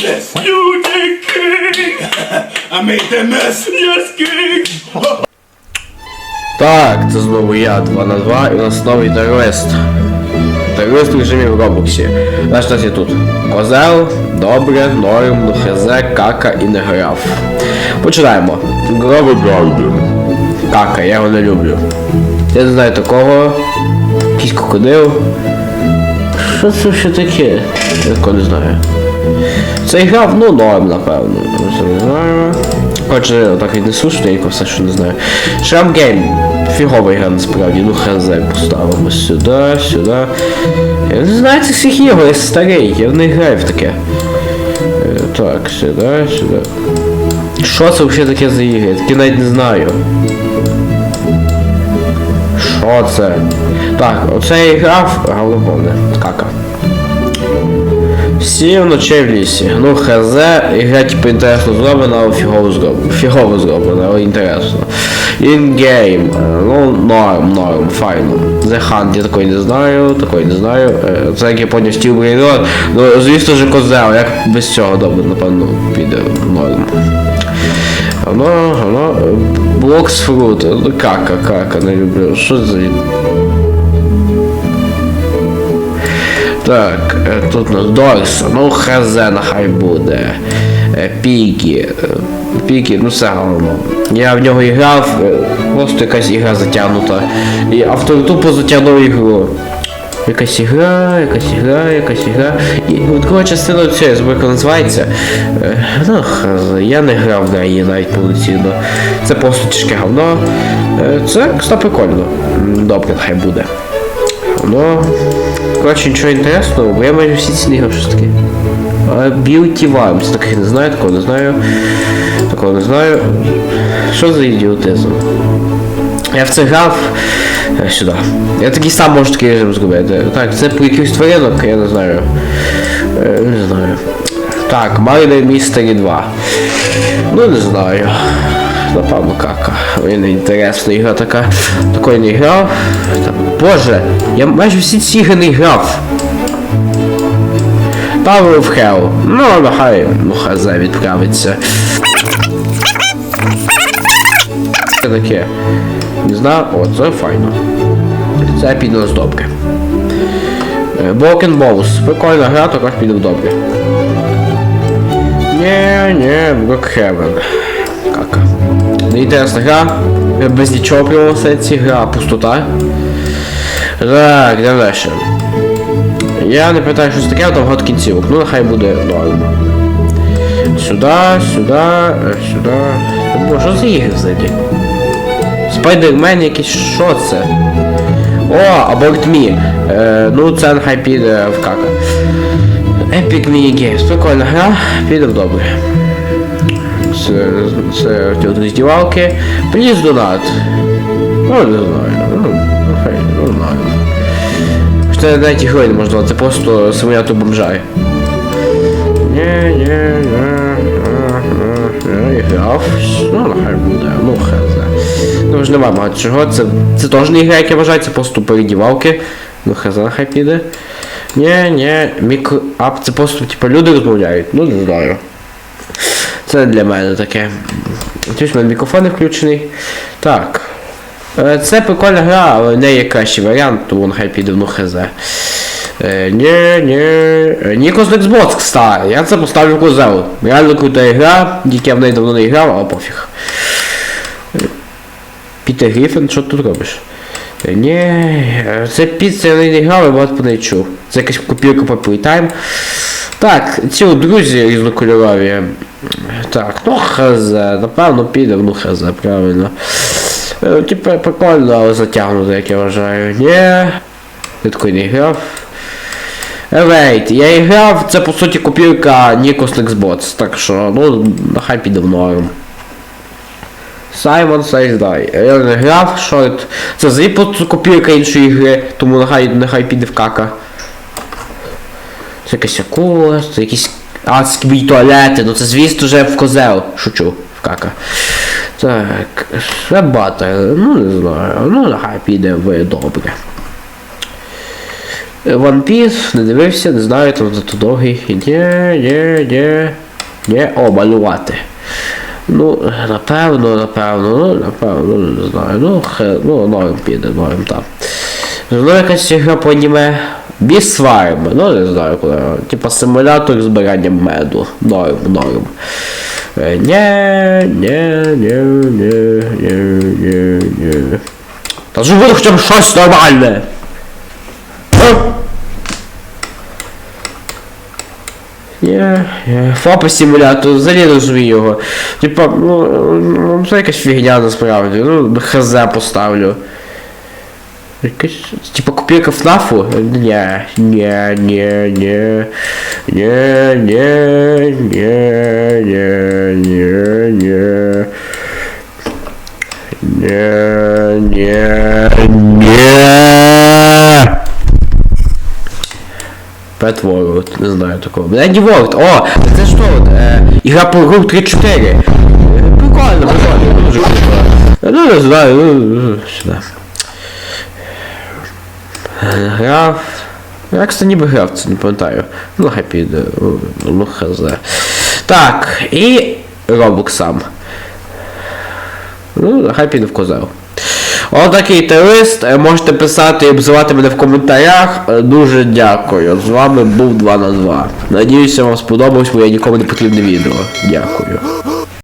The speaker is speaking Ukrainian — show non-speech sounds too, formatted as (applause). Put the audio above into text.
this. You the king! (laughs) I made that mess. Yes, king! Так, це знову я 2 на 2 і у нас новий терорист. Терорист в режимі в Робоксі. Наш нас є тут. Козел, добре, норм, ну хз, кака і не грав. Починаємо. Гробик Гайден. Кака, я його не люблю. Я не знаю такого. Якийсь крокодил. Що це ще таке? Я такого не знаю. Це грав, ну норм, напевно. Не. Отже, так віднесу швиденько все, що не знаю. Шрам Гейм. Фіговий гра насправді, ну хз поставимо сюди, сюди. Я не знаю цих всіх ігор, я старий, я них граю в таке. Е, Так, сюди, сюди. Що це взагалі таке за ігри? Я таке навіть не знаю. Що це? Так, оце я грав, головне, кака. Сім ночей в лісі. Ну хз, ігра типу інтересно зроблена, але фігово зроблена. Фігово зроблена, але інтересно. In-game, ну норм, норм, файно. The Hunt, я такої не знаю, такої не знаю. Е, Це як я поняв Steel Brain Ну, звісно ж козел, як без цього добре, напевно, піде норм. Воно, воно, Блокс фрут, ну кака, кака, не люблю. Що за- Так, е, тут у нас Дорс, ну хз нехай буде. Е, Пікі. е, Пікі, ну все головно. Я в нього грав, просто якась ігра затягнута. І автор тупо затягнув ігру. Якась ігра, якась ігра, якась ігра. І от друга частина цієї зборка називається. Ну, я не грав в неї навіть повноцінно. Це просто тяжке говно. Це, кстати, прикольно. Добре, хай буде. Ну, коротше, нічого інтересного, бо я майже всі ці. А, Beauty Vibes, таких не знаю, такого не знаю. Такого не знаю. Що за ідіотизм? Я в це грав е, сюди. Я такий сам можу такий режим зробити. Так, це по якихось тваринок, я не знаю. Е, не знаю. Так, Mario Mystery 2. Ну не знаю. Напевно, кака. Не інтересна ігра така. Такої не грав. Та, боже, я майже всі ці ігри не грав. Tower of Hell. Ну, нехай, ну хз відправиться. Це таке. Не знаю, о, це файно. Це піде нас добре. Е, Broken Balls. Прикольна гра, також піде в добре. Не, не, Brookhaven. Кака. Неінтересна гра. Е, Без нічого прямо все ці гра, пустота. Так, де далі. Я не питаю, що це таке, там год кінцівок. Ну нехай буде норм. Сюди, сюди, е, сюди. Бо що за ігри взагалі? Спайдермен якийсь, що це? О, Abort Me. Е, ну це нехай піде в кака. Epic Mini Games. Прикольна гра, піде в добре. Це, це тут роздівалки. Пліз донат. Ну, не знаю. Ну, хай, ну, знаю. Що навіть ігрою не можна, це просто симулятор бомжай. Ні, ні, ні, ні, ні, грав. Ну, нехай буде, ну хз. Ну ж нема багато чого, це, це теж не ігра, як я вважаю, це просто передівалки. Ну хз, нехай піде. Ні, ні, мікро... Ап, це просто типу люди розмовляють, ну не знаю. Це для мене таке. У мене мікрофон не включений. Так. Е, Це прикольна гра, але не є кращий варіант, тому нехай піде ну хз. Е, Ні, ні. Нікос Xbox, кстати. Я це поставлю в козел. Реально крута гра, тільки я в неї давно не грав, але пофіг. Пітер Гріфін, що тут робиш? Е, Ні, це піца я не грав, багато про неї чув. Це якась копірка по Playtime. Так, ці друзі різнокольорові. Так, ну хз, напевно піде, ну хз, правильно. Е, Типа прикольно, але затягнуто, як я вважаю. Ні. Я такий не грав. Вейт, я і грав, це по суті копірка Nikos Xbox, так що, ну, нехай піде в норм. Simon Says Die. Я не грав, шорт. Це взагалі копірка іншої гри, тому нехай, нехай піде в кака. Це якась акула, це якісь адські туалети, ну це звісно вже в козел. Шучу, в кака. Так, Шебата, ну не знаю, ну нехай піде в добре. One Piece, не дивився, не знаю, там зато довгий. Ні, ні, ні. Ні, о, малювати. Ну, напевно, напевно, ну, напевно, не знаю. Ну, хе, ну, норм піде, норм там. Ну, якась гра по аніме. Бісвайм, ну не знаю куди. Типа симулятор збирання меду. Норм, норм. Е, Нє, нє, нє, нє, нє, нє, нє. Та зроби хоча б щось нормальне. Е? Є, є. Фапа симулятор, взагалі розумію його. Типа, ну, ну, це якась фігня насправді. Ну, хз поставлю. Якась, типа копійка ФНАФу? Ні, ні, ні, ні, ні, ні, ні, ні, ні, ні. Ні, ні, ні. Pet World, не знаю такого. Lady World, о, це що от, е, ігра по гру 3-4. Е, Прикольно, прикольно, дуже прикольно. Ну, не знаю, ну, ну, сюди. Е, Грав. Я, кстати, ніби грав, це не пам'ятаю. Ну, хай піде, ну, хз. Так, і Roblox сам. Ну, хай піде в козел. Отакий терист. Е, Можете писати і обзивати мене в коментарях. Е, Дуже дякую. З вами був 2 на 2. Надіюся, вам сподобалось моє нікому не потрібне відео. Дякую.